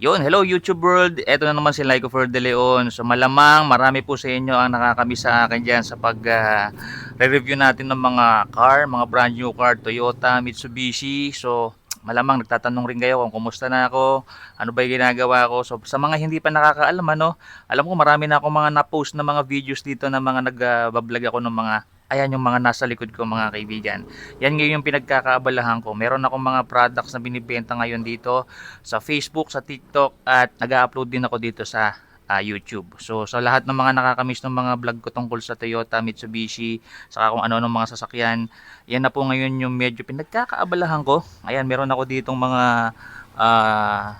Yun, hello YouTube world. Ito na naman si Lyco for De Leon. So malamang marami po sa inyo ang nakakamiss sa akin diyan sa pag ah, re-review natin ng mga car, mga brand new car, Toyota, Mitsubishi. So malamang nagtatanong rin kayo kung kumusta na ako, ano ba yung ginagawa ko. So sa mga hindi pa nakakaalam ano, alam ko marami na akong mga na-post na mga videos dito na mga nag-vlog ako ng mga ayan yung mga nasa likod ko mga kaibigan. Yan ngayon yung pinagkakaabalahan ko. Meron akong mga products na binibenta ngayon dito sa Facebook, sa TikTok at nag-upload din ako dito sa ah, YouTube. So sa lahat ng mga nakakamiss ng mga vlog ko tungkol sa Toyota, Mitsubishi, saka kung ano-ano mga sasakyan, yan na po ngayon yung medyo pinagkakaabalahan ko. Ayan, meron ako ditong mga ah,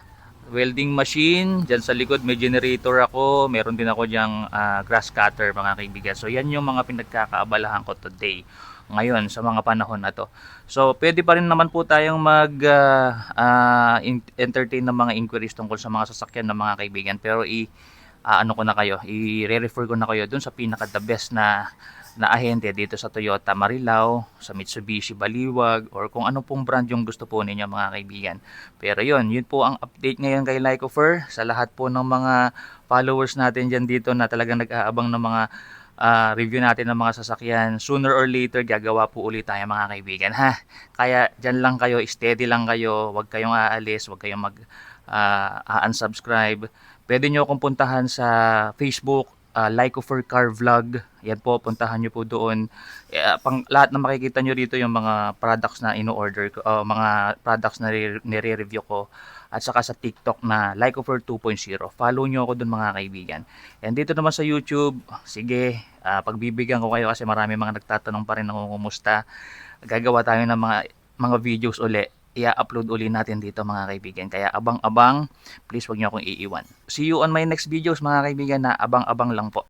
welding machine. Diyan sa likod may generator ako. Meron din ako diyang ah, grass cutter mga kaibigan. So yan yung mga pinagkakaabalahan ko today. Ngayon sa mga panahon na to. So pwede pa rin naman po tayong mag ah, ah, in- entertain ng mga inquiries tungkol sa mga sasakyan ng mga kaibigan. Pero i ah, ano ko na kayo, i-refer ko na kayo dun sa pinaka the best na na ahente dito sa Toyota Marilao, sa Mitsubishi Baliwag, or kung ano pong brand yung gusto po ninyo mga kaibigan. Pero yun, yun po ang update ngayon kay Lycofer sa lahat po ng mga followers natin dyan dito na talagang nag-aabang ng mga ah, review natin ng mga sasakyan. Sooner or later, gagawa po ulit tayo mga kaibigan. Ha? Kaya dyan lang kayo, steady lang kayo, huwag kayong aalis, huwag kayong mag ah, unsubscribe. Pwede nyo akong puntahan sa Facebook, uh, Lyco for Car Vlog. Yan po, puntahan nyo po doon. Eh, pang, lahat na makikita nyo dito yung mga products na ino-order ko, uh, mga products na re- nire-review ko. At saka sa TikTok na Lyco for 2.0. Follow nyo ako doon mga kaibigan. And dito naman sa YouTube, sige, ah, pagbibigyan ko kayo kasi marami mga nagtatanong pa rin kung kumusta. Gagawa tayo ng mga mga videos uli i-upload uli natin dito mga kaibigan. Kaya abang-abang, please wag niyo akong iiwan. See you on my next videos mga kaibigan na abang-abang lang po.